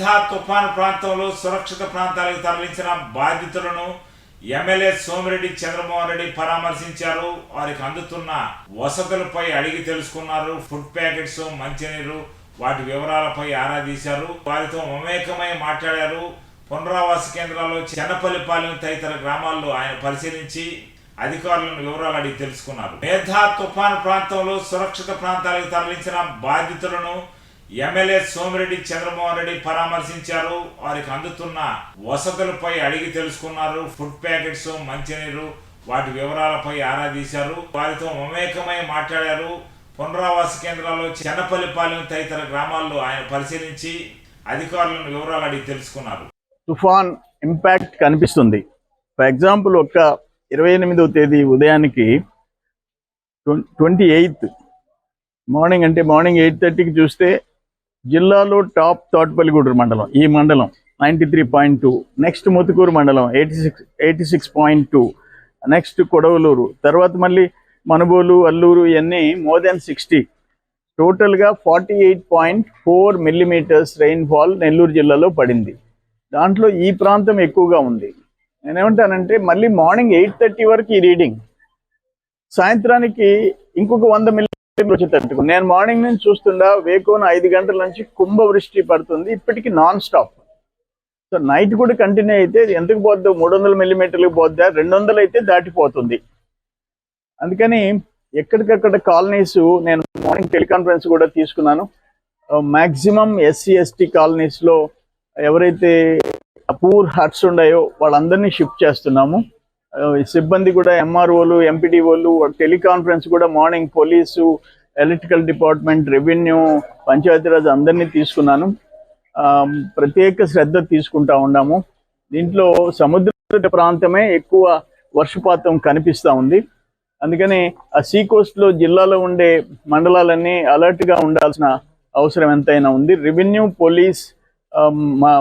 మేధా తుఫాను ప్రాంతంలో సురక్షిత ప్రాంతాలకు తరలించిన బాధితులను ఎమ్మెల్యే సోమిరెడ్డి చంద్రమోహన్ రెడ్డి పరామర్శించారు. వారికి అందుతున్న వసతులపై అడిగి తెలుసుకున్నారు. ఫుడ్ ప్యాకెట్స్ మంచినీరు వాటి వివరాలపై ఆరా తీశారు. వారితో మమేకమై మాట్లాడారు. పునరావాస కేంద్రాల్లో చెన్నపల్లిపాలెం తదితర గ్రామాల్లో ఆయన పరిశీలించి అధికారులను వివరాలు అడిగి తెలుసుకున్నారు. మేధా తుఫాను ప్రాంతంలో సురక్షిత ప్రాంతాలకు తరలించిన బాధితులను ఎమ్మెల్యే సోమిరెడ్డి చంద్రమోహన్ రెడ్డి పరామర్శించారు. వారికి అందుతున్న వసతులపై అడిగి తెలుసుకున్నారు. ఫుడ్ ప్యాకెట్స్ మంచినీరు వాటి వివరాలపై ఆరా తీశారు. వారితో మమేకమై మాట్లాడారు. పునరావాస కేంద్రాల్లో చెన్నపల్లిపాలెం తదితర గ్రామాల్లో ఆయన పరిశీలించి అధికారులను వివరాలు అడిగి తెలుసుకున్నారు. తుఫాన్ ఇంపాక్ట్ కనిపిస్తుంది. ఫర్ ఎగ్జాంపుల్ ఒక ఇరవై ఎనిమిదవ తేదీ ఉదయానికి ట్వంటీ ఎయిత్ మార్నింగ్ అంటే మార్నింగ్ ఎయిట్ థర్టీకి చూస్తే జిల్లాలో టాప్ తోటపల్లిగూడూరు మండలం ఈ మండలం ninety three point two next Muthukur మండలం eighty six eighty six point two next Kodavalur తర్వాత మళ్ళీ మనుబోలు అల్లూరు ఇవన్నీ మోర్ దెన్ సిక్స్టీ. టోటల్గా forty eight point four millimetres rainfall Nellore జిల్లాలో పడింది. దాంట్లో ఈ ప్రాంతం ఎక్కువగా ఉంది. నేనేమంటానంటే మళ్ళీ మార్నింగ్ ఎయిట్ థర్టీ వరకు ఈ రీడింగ్. సాయంత్రానికి ఇంకొక వంద మిల్లీమీటర్ నేను మార్నింగ్ నుంచి చూస్తుండా వేకోన ఐదు గంటల నుంచి కుంభవృష్టి పడుతుంది. ఇప్పటికీ నాన్ స్టాప్ సో నైట్ కూడా కంటిన్యూ అయితే ఎంతకు పోద్దు మూడు వందల మిల్లీమీటర్లకు పోద్దా రెండు వందలు అయితే దాటిపోతుంది. అందుకని ఎక్కడికక్కడ కాలనీస్ నేను మార్నింగ్ టెలికాన్ఫరెన్స్ కూడా తీసుకున్నాను. మ్యాక్సిమం ఎస్సీ ఎస్టీ కాలనీస్లో ఎవరైతే పూర్ హట్స్ ఉన్నాయో వాళ్ళందరినీ షిఫ్ట్ చేస్తున్నాము. సిబ్బంది కూడా ఎంఆర్ఓలు ఎంపీడీఓలు టెలికాన్ఫరెన్స్ కూడా morning police electrical department revenue Panchayati Raj అందరినీ తీసుకున్నాను. ఆ, ప్రత్యేక శ్రద్ధ తీసుకుంటా ఉన్నాము. దీంట్లో సముద్ర ప్రాంతమే ఎక్కువ వర్షపాతం కనిపిస్తూ ఉంది. అందుకని ఆ సీ కోస్ట్లో జిల్లాలో ఉండే మండలాలన్నీ అలర్ట్గా ఉండాల్సిన అవసరం ఎంతైనా ఉంది. రెవెన్యూ పోలీస్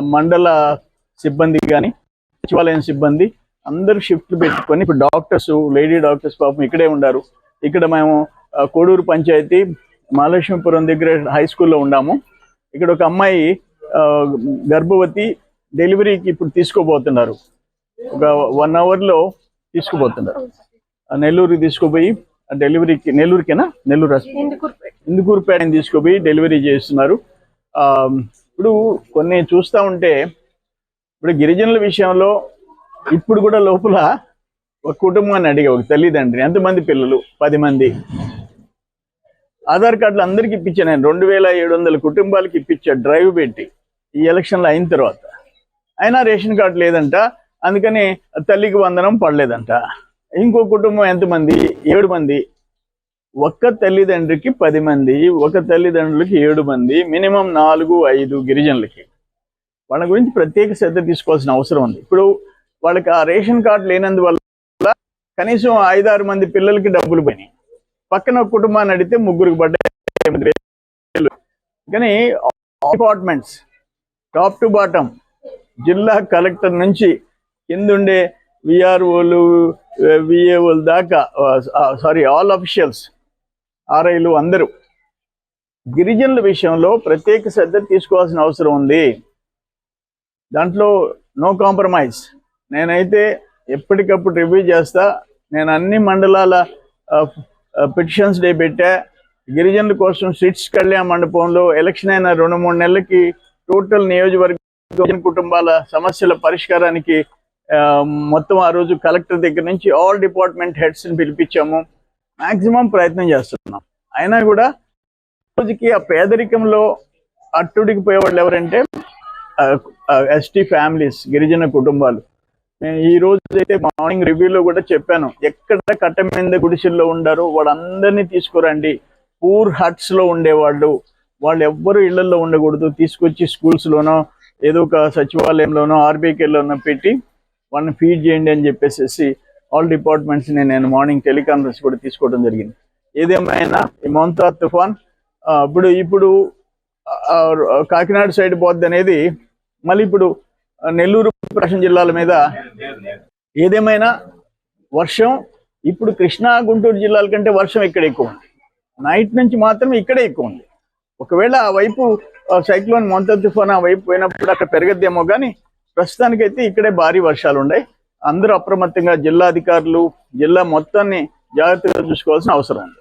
మండల సిబ్బంది కానీ సచివాలయం సిబ్బంది అందరూ షిఫ్ట్లు పెట్టుకొని ఇప్పుడు డాక్టర్స్ లేడీ డాక్టర్స్ పాపం ఇక్కడే ఉండారు. ఇక్కడ మేము కోడూరు పంచాయతీ మహాలక్ష్మీపురం దగ్గర హై స్కూల్లో ఉన్నాము. ఇక్కడ ఒక అమ్మాయి గర్భవతి డెలివరీకి ఇప్పుడు తీసుకోబోతున్నారు ఒక వన్ అవర్లో తీసుకుపోతున్నారు. నెల్లూరుకి తీసుకుపోయి ఆ డెలివరీకి నెల్లూరుకేనా? నెల్లూరు హాస్పిటల్ ఇందుకూరుపేట. తీసుకుపోయి డెలివరీ చేస్తున్నారు. ఇప్పుడు కొన్ని చూస్తూ ఉంటే ఇప్పుడు గిరిజనుల విషయంలో ఇప్పుడు కూడా లోపల ఒక కుటుంబాన్ని అడిగా ఒక తల్లిదండ్రిని. ఎంతమంది పిల్లలు? పది మంది. ఆధార్ కార్డులు అందరికి ఇప్పించా నేను. రెండు వేల ఏడు వందల కుటుంబాలకి ఇప్పించా డ్రైవ్ పెట్టి. ఈ ఎలక్షన్లు అయిన తర్వాత. అయినా రేషన్ కార్డు లేదంట. అందుకని తల్లికి వందనం పడలేదంట. ఇంకో కుటుంబం ఎంతమంది? ఏడు మంది. ఒక్క తల్లిదండ్రికి పది మంది. ఒక తల్లిదండ్రులకి ఏడు మంది. మినిమం నాలుగు ఐదు గిరిజనులకి. వాళ్ళ గురించి ప్రత్యేక శ్రద్ధ తీసుకోవాల్సిన అవసరం ఉంది. ఇప్పుడు వాళ్ళకి ఆ రేషన్ కార్డు లేనందువల్ల కనీసం ఐదారు మంది పిల్లలకి డబ్బులు పోయినాయి. పక్కన కుటుంబాన్ని అడిగితే ముగ్గురికి పడ్డాయి. కానీ డిపార్ట్మెంట్స్ టాప్ టు బాటమ్ జిల్లా కలెక్టర్ నుంచి కిందుండే విఆర్ఓలు విఏఓలు దాకా సారీ ఆల్ అఫీషియల్స్ ఆర్ఐలు అందరూ గిరిజనుల విషయంలో ప్రత్యేక శ్రద్ధ తీసుకోవాల్సిన అవసరం ఉంది. దాంట్లో నో కాంప్రమైజ్. నేనైతే ఎప్పటికప్పుడు రివ్యూ చేస్తా. నేను అన్ని మండలాల పిటిషన్స్ డే పెట్టా. గిరిజనుల కోసం సిట్స్ కళ్యాణ మండపంలో ఎలక్షన్ అయిన రెండు మూడు నెలలకి టోటల్ నియోజకవర్గ కుటుంబాల సమస్యల పరిష్కారానికి ఆ, మొత్తం ఆ రోజు కలెక్టర్ దగ్గర నుంచి ఆల్ డిపార్ట్మెంట్ హెడ్స్ని పిలిపించాము. మాక్సిమం ప్రయత్నం చేస్తున్నాం. అయినా కూడా రోజుకి ఆ పేదరికంలో అట్టుడికి పోయేవాళ్ళు ఎవరంటే ఎస్టీ ఫ్యామిలీస్ గిరిజన కుటుంబాలు. నేను ఈ రోజు అయితే మార్నింగ్ రివ్యూలో కూడా చెప్పాను. ఎక్కడ కట్ట మీద గుడిసెల్లో ఉండారో. వాళ్ళందరినీ తీసుకురండి. పూర్ హట్స్లో ఉండేవాళ్ళు. వాళ్ళు ఎవ్వరు ఇళ్ళలో ఉండకూడదు. తీసుకొచ్చి స్కూల్స్ లోనో ఏదో ఒక సచివాలయంలోనో ఆర్బీకేలోనో పెట్టి వాళ్ళని ఫీడ్ చేయండి అని చెప్పేసి ఆల్ డిపార్ట్మెంట్స్ నేను మార్నింగ్ టెలికాన్ఫరెన్స్ కూడా తీసుకోవడం జరిగింది. ఏదేమైనా ఈ మోంతా తుఫాన్ ఇప్పుడు ఇప్పుడు కాకినాడ సైడ్ పోద్ది అనేది మళ్ళీ ఇప్పుడు నెల్లూరు ప్రకాశం జిల్లాల మీద ఏదేమైనా వర్షం ఇప్పుడు కృష్ణా గుంటూరు జిల్లాల కంటే వర్షం ఇక్కడ ఎక్కువ ఉంది. నైట్ నుంచి మాత్రం ఇక్కడే ఎక్కువ ఉంది. ఒకవేళ ఆ వైపు సైక్లోన్ మొంత తుఫాన్ ఆ వైపు పోయినప్పుడు అక్కడ పెరగద్దేమో కానీ ప్రస్తుతానికైతే ఇక్కడే భారీ వర్షాలు ఉన్నాయి అందరూ అప్రమత్తంగా జిల్లా అధికారులు జిల్లా మొత్తాన్ని జాగ్రత్తగా చూసుకోవాల్సిన అవసరం ఉంది.